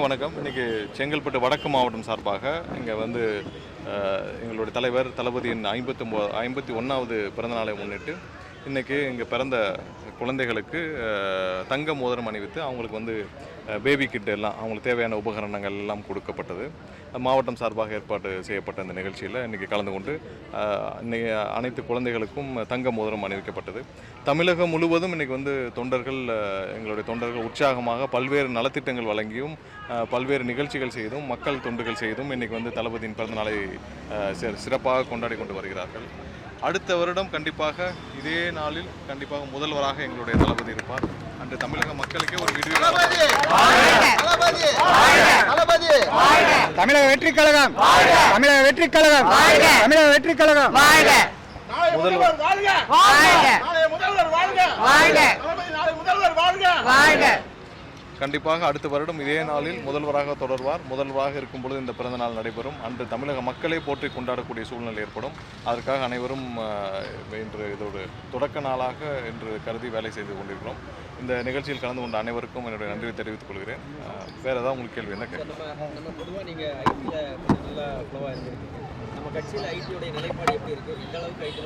வணக்கம். இன்னைக்கு செங்கல்பட்டு வடக்கு மாவட்டம் சார்பாக இங்கே வந்து எங்களுடைய தலைவர் தளபதியின் ஐம்பத்தி ஐம்பத்தி ஒன்றாவது பிறந்தநாளை முன்னிட்டு இன்னைக்கு இங்கே பிறந்த குழந்தைகளுக்கு தங்க மோதிரம் அணிவித்து அவங்களுக்கு வந்து பேபி கிட் எல்லாம் அவங்களுக்கு தேவையான உபகரணங்கள் எல்லாம் கொடுக்கப்பட்டது. மாவட்டம் சார்பாக ஏற்பாடு செய்யப்பட்ட இந்த நிகழ்ச்சியில் இன்றைக்கி கலந்து கொண்டு இன்றைக்கி அனைத்து குழந்தைகளுக்கும் தங்க மோதிரம் அணிவிக்கப்பட்டது. தமிழகம் முழுவதும் இன்றைக்கி வந்து தொண்டர்கள் எங்களுடைய தொண்டர்கள் உற்சாகமாக பல்வேறு நலத்திட்டங்கள் வழங்கியும் பல்வேறு நிகழ்ச்சிகள் செய்தும் மக்கள் தொண்டுகள் செய்தும் இன்றைக்கி வந்து தளபதியின் பிறந்தநாளை சிறப்பாக கொண்டாடி கொண்டு வருகிறார்கள். அடுத்த வருடம் கண்டிப்பாக இதே நாளில் கண்டிப்பாக முதல்வராக எங்களுடைய தளபதி இருப்பார். அன்று தமிழக மக்களுக்கே ஒரு தளபதி! தமிழக வெற்றி கழகம்! தமிழக வெற்றி கழகம்! தமிழக வெற்றி கழகம்! முதல்வர். நாளைய முதல்வர் வாழ்க! தளபதி நாளை முதல்வர் வாழ்க! கண்டிப்பாக அடுத்த வருடம் இதே நாளில் முதல்வராக தொடர்வார். முதல்வராக இருக்கும் பொழுது இந்த பிறந்த நாள் நடைபெறும். அன்று தமிழக மக்களே போற்றி கொண்டாடக்கூடிய சூழ்நிலை ஏற்படும். அதற்காக அனைவரும் இன்று இதோடு தொடக்க நாளாக இன்று கருதி வேலை செய்து கொண்டிருக்கிறோம். இந்த நிகழ்ச்சியில் கலந்து கொண்ட அனைவருக்கும் என்னுடைய நன்றியை தெரிவித்துக் கொள்கிறேன். வேற ஏதாவது உங்களுக்கு கேள்வி என்ன கேட்க நம்ம நம்ம பொதுவாக நீங்கள் ஐடியில் கொஞ்சம் நல்லா ஃப்ளோவாக இருந்திருக்கீங்க. நம்ம கட்சியில் ஐடியோடைய நிலைப்பாடு எப்படி இருக்குது எந்த அளவுக்கு ஐடி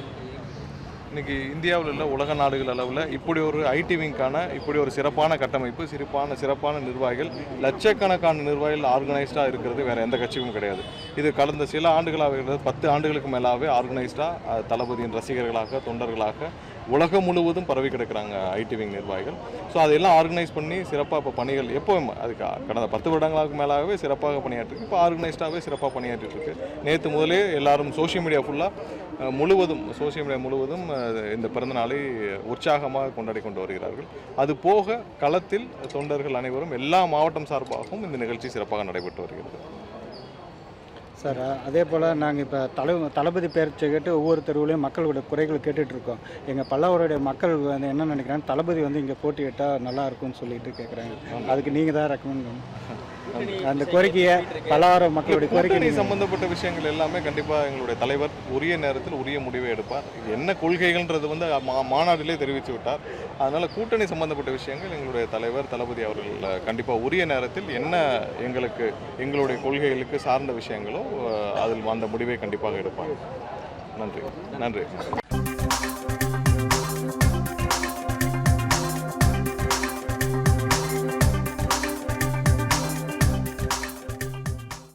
இன்றைக்கி இன்னைக்கு இந்தியாவில் உள்ள உலக நாடுகள் அளவில் இப்படி ஒரு ஐடி விங்கான இப்படி ஒரு சிறப்பான கட்டமைப்பு சிறப்பான சிறப்பான நிர்வாகிகள் லட்சக்கணக்கான நிர்வாகிகள் ஆர்கனைஸ்டாக இருக்கிறது வேறு எந்த கட்சியும் கிடையாது. இது கடந்த சில ஆண்டுகளாக இருக்கிறது பத்து ஆண்டுகளுக்கு மேலாகவே ஆர்கனைஸ்டாக தளபதியின் ரசிகர்களாக தொண்டர்களாக உலகம் முழுவதும் பரவி கிடக்கிறாங்க ஐடி விங் நிர்வாகிகள். ஸோ அதெல்லாம் ஆர்கனைஸ் பண்ணி சிறப்பாக இப்போ பணிகள் எப்போவும் அதுக்கு கடந்த பத்து வருடங்களுக்கு மேலாகவே சிறப்பாக பணியாற்றிருக்கு. இப்போ ஆர்கனைஸ்டாகவே சிறப்பாக பணியாற்றிட்டு இருக்கு. நேற்று முதலே எல்லாரும் சோஷியல் மீடியா ஃபுல்லாக முழுவதும் சோஷியல் மீடியா முழுவதும் இந்த பிறந்த நாளை உற்சாகமாக கொண்டாடி கொண்டு வருகிறார்கள். அது போக களத்தில் தொண்டர்கள் அனைவரும் எல்லா மாவட்டம் சார்பாகவும் இந்த நிகழ்ச்சி சிறப்பாக நடைபெற்று வருகிறது. சார் அதே போல் நாங்கள் இப்போ தலை தளபதி பேர்ச்சி கேட்டு ஒவ்வொரு தெருவுலையும் மக்களோட குறைகள் கேட்டுட்டு இருக்கோம். எங்கள் பல்லவருடைய மக்கள் வந்து என்ன நினைக்கிறாங்க? தளபதி வந்து இங்கே போட்டியிட்டால் நல்லா இருக்கும்னு சொல்லிட்டு கேட்குறாங்க அதுக்கு நீங்கள் தான் ரெக்கமெண்ட் பண்ணணும். அந்த கோரிக்கையை பல்லவர மக்களுடைய கோரிக்கை சம்பந்தப்பட்ட விஷயங்கள் எல்லாமே கண்டிப்பா எங்களுடைய தலைவர் உரிய நேரத்தில் உரிய முடிவை எடுப்பார். என்ன கொள்கைகள்ன்றது வந்து மாநாட்டிலே தெரிவித்து விட்டார். அதனால கூட்டணி சம்பந்தப்பட்ட விஷயங்கள் எங்களுடைய தலைவர் தளபதி அவர்கள் அஹ், கண்டிப்பா உரிய நேரத்தில் என்ன எங்களுக்கு எங்களுடைய கொள்கைகளுக்கு சார்ந்த விஷயங்களோ அதில் அந்த முடிவை கண்டிப்பாக எடுப்பார். நன்றி. நன்றி.